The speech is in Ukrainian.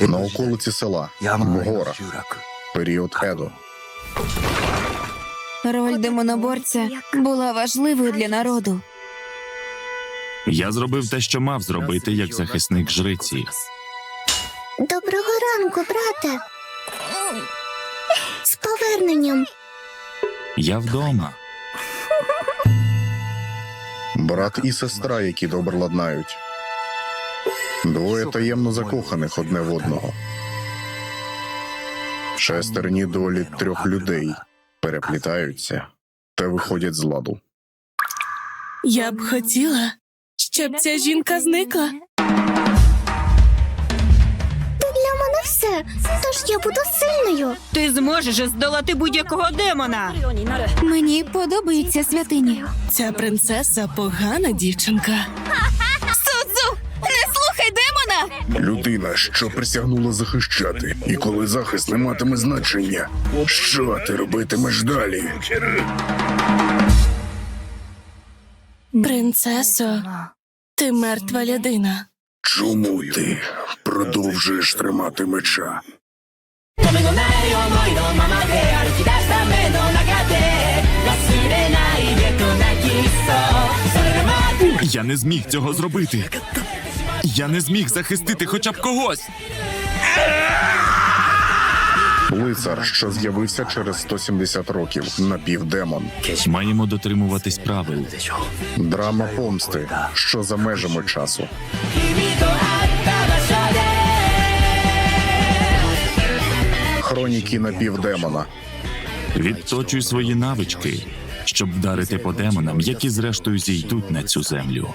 на околиці села, в горах, період Едо. Роль демоноборця була важливою для народу. Я зробив те, що мав зробити як захисник жриці. Доброго ранку, брате. З поверненням. Я вдома. Брат і сестра, які добре ладнають. Двоє таємно закоханих одне в одного. Шестерні долі трьох людей переплітаються та виходять з ладу. Я б хотіла, щоб ця жінка зникла. Ти для мене все. Тож я буду сильною. Ти зможеш здолати будь-якого демона. Мені подобається святині. Ця принцеса погана дівчинка. Людина, що присягнула захищати, і коли захист не матиме значення, що ти робитимеш далі? Принцесо, ти мертва людина. Чому ти продовжуєш тримати меча? Я не зміг цього зробити. Я не зміг захистити хоча б когось. Лицар, що з'явився через 170 років, напівдемон. Маємо дотримуватись правил. Драма помсти, що за межами часу. Хроніки напівдемона. Відточуй свої навички, щоб вдарити по демонам, які зрештою зійдуть на цю землю.